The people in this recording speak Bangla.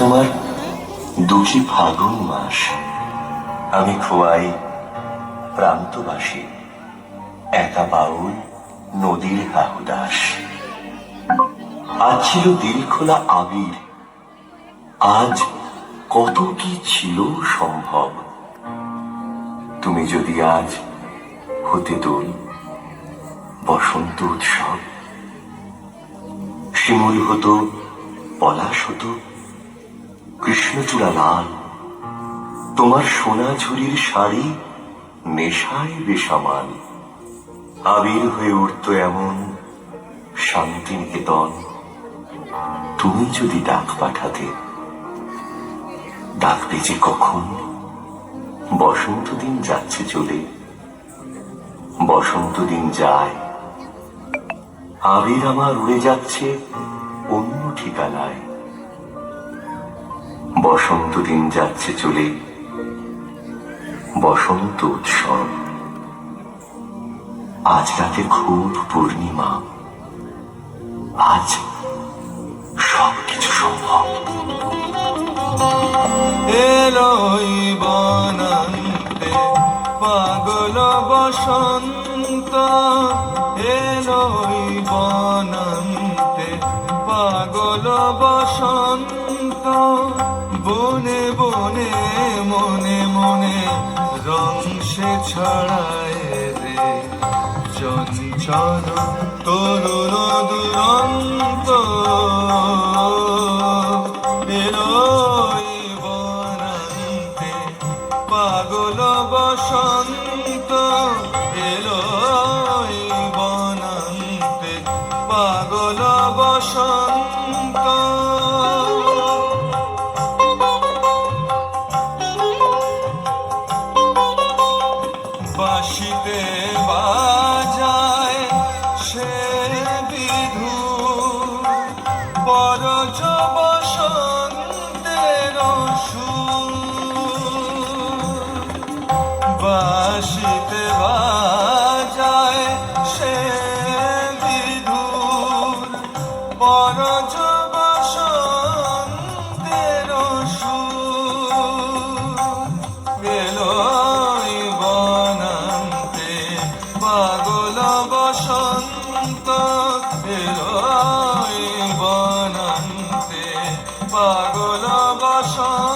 তোমার দুঃখী ফাগুন মাস। আমি খোয়াই প্রান্তবাসী, একা বাউল নদীর হাহুদাস আজ ছিল দিল খোলা আবির, আজ কত কি ছিল সম্ভব? তুমি যদি আজ হতে দোল, বসন্ত উৎসব, শিমুল হতো পলাশ হতো কৃষ্ণচূড়া লাল তোমার সোনা ঝুরির শাড়ি নেশায় বেসামাল। আবির হয়ে উঠত এমন শান্তি নিকেতন তুমি যদি ডাক পাঠাতে ডাকবে যে কখন? বসন্ত দিন যাচ্ছে চলে বসন্ত দিন যায়। আবির আমার উড়ে যাচ্ছে অন্য ঠিকানায়। বসন্ত দিন যাচ্ছে চলে। বসন্ত উৎসব। আজ রাতে খুব পূর্ণিমা। আজ সব কিছু সম্ভব এলোই বনন্তে পাগল বসন্ত। এলোই বনন্তে পাগল বসন্ত। বনে বনে, মনে মনে রং সে ছড়ায় রে। চঞ্চল তরুণ দুরন্ত এলোই বনন্তে পাগল বসন্ত এলোই বনন্তে পাগল বসন্ত। বসন্তের বাসিতে বাজায় সে বিধু পরজ বসন্তের সুর বনন্তে পাগল পাগল বসন্ত